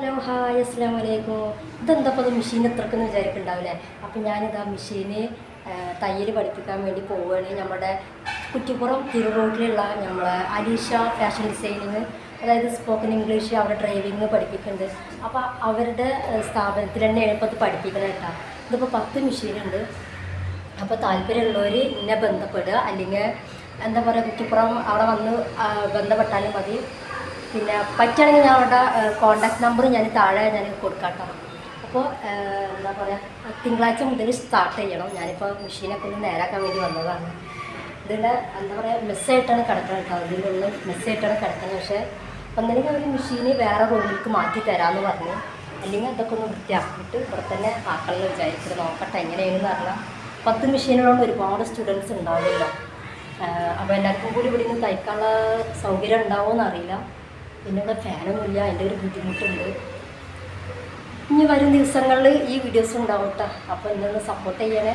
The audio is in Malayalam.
ഹലോ ഹായ് അസ്സാം വലൈക്കും ഇതെന്താ അത് മെഷീൻ എത്രക്കെന്ന് വിചാരിക്കുന്നുണ്ടാവില്ലേ അപ്പം ഞാനിതാ മെഷീന് തയ്യൽ പഠിപ്പിക്കാൻ വേണ്ടി പോവുകയാണ് നമ്മുടെ കുറ്റിപ്പുറം തിരു റോഡിലുള്ള നമ്മളെ അലീഷ ഫാഷൻ ഡിസൈനിങ് അതായത് സ്പോക്കൺ ഇംഗ്ലീഷ് അവിടെ ഡ്രൈവിങ് പഠിപ്പിക്കുന്നുണ്ട്. അപ്പോൾ അവരുടെ സ്ഥാപനത്തിൽ ഇപ്പോൾ ഇത് പഠിപ്പിക്കണം കേട്ടോ. ഇതിപ്പോൾ പത്ത് മെഷീനുണ്ട് അപ്പോൾ താല്പര്യമുള്ളവർ എന്നെ ബന്ധപ്പെടുക. അല്ലെങ്കിൽ എന്താ പറയുക കുറ്റിപ്പുറം അവിടെ വന്ന് ബന്ധപ്പെട്ടാലും മതി. പിന്നെ പറ്റുകയാണെങ്കിൽ ഞാൻ അവിടെ കോണ്ടാക്ട് നമ്പർ ഞാൻ താഴെ ഞാൻ കൊടുക്കാട്ടോ. അപ്പോൾ എന്താ പറയുക തിങ്കളാഴ്ച മുതൽ സ്റ്റാർട്ട് ചെയ്യണം. ഞാനിപ്പോൾ മെഷീനൊക്കെ ഒന്ന് നേരാക്കാൻ വേണ്ടി വന്നതാണ്. ഇതിന്റെ എന്താ പറയുക മെസ്സായിട്ടാണ് കിടക്കുന്നത് കേട്ടോ. ഉള്ളിൽ മെസ്സായിട്ടാണ് കിടക്കുന്നത് പക്ഷേ ഒന്നെങ്കിൽ അവർ മെഷീന് വേറെ റൂമിലേക്ക് മാറ്റി തരാമെന്ന് പറഞ്ഞു. അല്ലെങ്കിൽ അതൊക്കെ ഒന്ന് വൃത്തിയാക്കിയിട്ട് ഇവിടെ തന്നെ ആക്കണമെന്ന് വിചാരിച്ചിട്ട് നോക്കട്ടെ എങ്ങനെയാണെന്ന് പറഞ്ഞാൽ പത്ത് മെഷീനുകളോട് ഒരുപാട് സ്റ്റുഡൻസ് ഉണ്ടാവില്ല അപ്പോൾ എല്ലാവർക്കും കൂടി ഇവിടെ നിന്ന് തയ്ക്കാനുള്ള സൗകര്യം ഉണ്ടാവുമോ അറിയില്ല പിന്നെ ഇവിടെ ഫാനൊന്നുമില്ല അതിന്റെ ഒരു ബുദ്ധിമുട്ടുണ്ട്. ഇനി വരും ദിവസങ്ങളിൽ ഈ വീഡിയോസ് ഉണ്ടാവും കേട്ടോ അപ്പോൾ എന്നൊന്ന് സപ്പോർട്ട് ചെയ്യണേ.